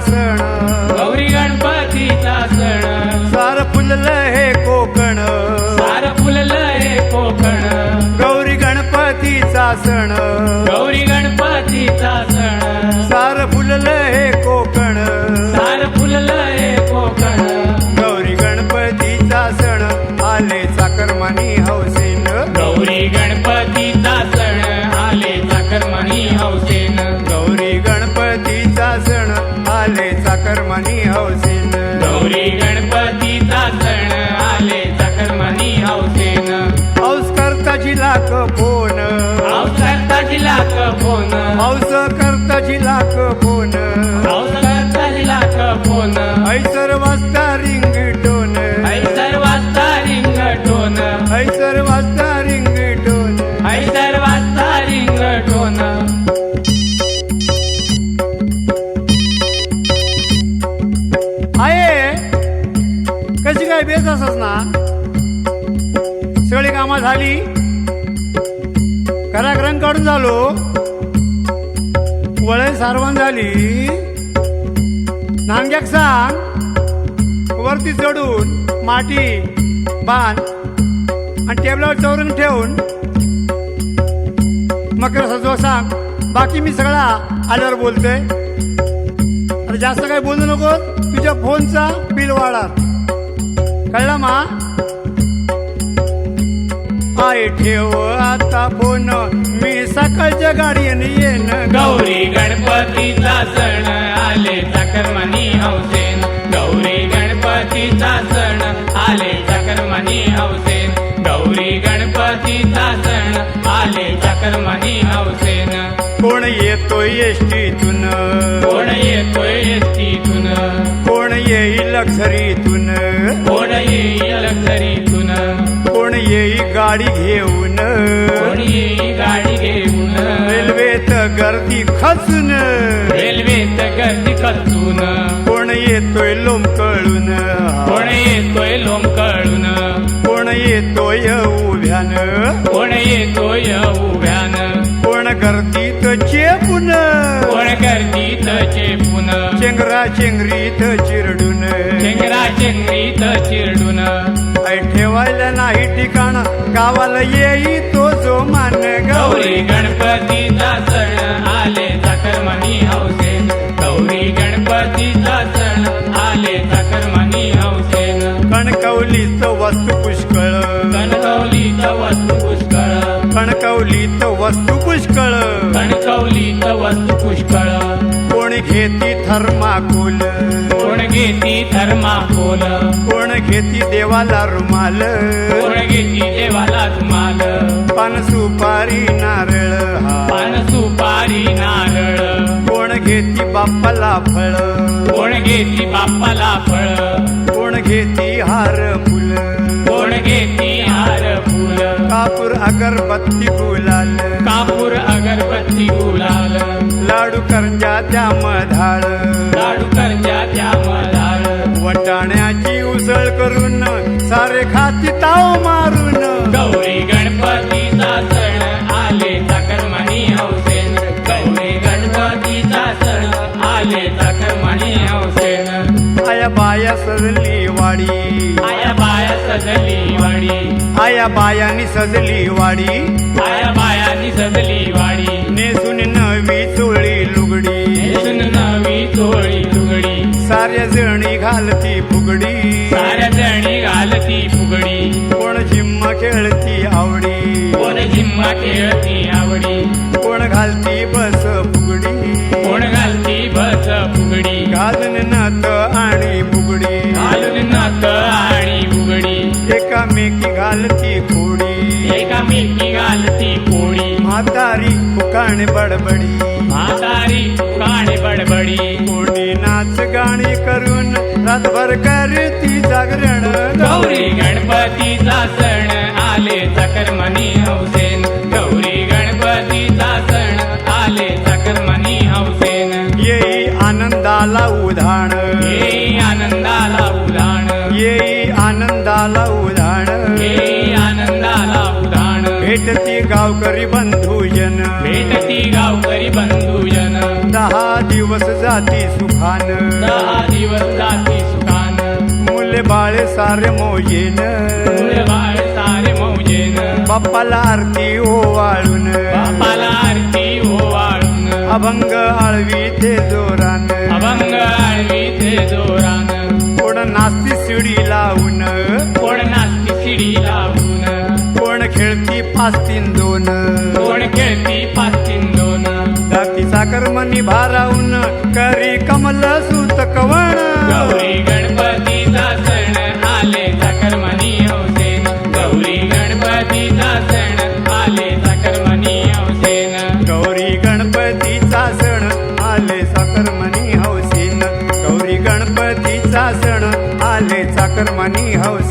सण phone lakh phone हौस करताची लाख फोन फोन ऐसर वाजता रिंगटोन ऐसर वाजता रिंगटोन. ऐसर वाजता रिंगटोन. ऐसर वाजता रिंगटोन. आहे कशी काय बेस असस ना? सगळी कामं झाली? घराक काढून झालो. वळण सारवण झाली. नांग्याक सांग. वरती चढून माटी बांध आणि टेबलावर चौरंग ठेवून. मकर सजवा सांग. बाकी मी सगळा आल्यावर बोलतोय. अरे जास्त काही बोलू नको. तुझ्या फोनचा बिल वाढा कळला मा? आय ठेव फोन मी सकाळच्या गाडीने येईन. गौरी गणपतीचा सण आले चाकरमानी हौसेन गौरी गणपतीचा सण आले चाकरमानी हौसेन गौरी गणपतीचा सण आले चाकरमानी हौसेन कोण येतोय एसटीतून? कोण येतोय एसटीतून? कोण येईल लक्झरीतून? कोण येईल घरीतून कोण येईल गाडी घेऊन. गाडी घेऊन? रेल्वेत गर्दी खचून. रेल्वेत गर्दी कचून कोण येतोय लोंबकळून. कोण येतोय लोंबकळून? कोण येतोय उभ्यानं. कोण येतोय उभ्यान? कोण गर्दीत चेपून. कोण गर्दीत चेपून? चेंगरा चेंगरीत चिरडून. चेंगरा चेंगरीत चिरडून. ठेवायला नाही ठिकाण. गावाला येई तो जो मान गौरी गणपतीचा सण आले चाकरमानी हौसेन गौरी गणपतीचा सण आले चाकरमानी हौसेन कणकवलीत वस्तू पुष्कळ. कणकवलीत वस्तू पुष्कळ. कणकवलीत वस्तू पुष्कळ. कणकवलीत वस्तू पुष्कळ. कोण घेती थर्माकोल? कोण घेती थर्माकोल? कोण घेती देवाला रुमाल? कोण घेती देवाला रुमाल? पान सुपारी नारळ पान सुपारी नारळ. कोण घेती बाप्पाला फळ? कोण घेती बाप्पाला फळ? कोण घेती हार फुल कोण घेती हार फुल कापूर अगरबत्ती गुलाल लाडू करंजा त्या मधाळ. लाडू करजा त्या मधाळ. वटाण्याची उसळ करून सारे खाती ताव मारून. गौरी गणपतीचा सण आले चाकरमानी हौसेन गौरी गणपतीचा सण आले चाकरमानी हौसेन आया बाया सजली वाडी. आया बाया सजली वाडी. आया बायानी सजली वाडी. आया बायानी सजली वाडी. नेसून नवी साऱ्या जणी घालती फुगडी. साऱ्या जणी घालती फुगडी. कोण झिम्मा खेळती आवडी. कोण झिम्मा खेळती आवडी. कोण घालती बस फुगडी. कोण घालती बस फुगडी. घालून नात आणि फुगडी. घालून नथ आणि फुगडी. एकामेकी घालती खोडी. एकामेकी घालती पोळी म्हातारी फुकाण बडबडी. म्हातारी काणे बडबडी. नाच गाणी करून रातभर करती जागरण गौरी गणपतीचा सण आले चाकरमानी हौसेन. गौरी गणपतीचा सण आले चाकरमानी हौसेन. येई आनंदाला उधाण. हे आनंदाला उदाण येई आनंदाला उधाण. हे आनंदाला उदाण भेटती गावकरी बंधूजन. भेटती गावकरी बंधुजन. दहा दिवस जाती सुखान. दहा दिवस जाती सुखान. मुले बाळे सारे मोजेन मूळ बाळ सारे मौजेन बाप्पाला आरती ओवाळून. बापाला आरती ओवाळून. अभंग आळवी ते जोरान. अभंग आळवी ते जोरान. कोण नास्ती शिडी लावून. कोण नाचती शिडी लावून. कोण खेळती पाच तीन दोन. कोण खेळती पाच साखरमणी भारावून करी कमल सुत कवण. गौरी गणपतीचा सण आले चाकरमणी हौसेन गौरी गणपतीचा सण आले गौरी गणपतीचा सण आले साखरमणी हौसेन गौरी गणपतीचा सण आले साखरमणी हौसेन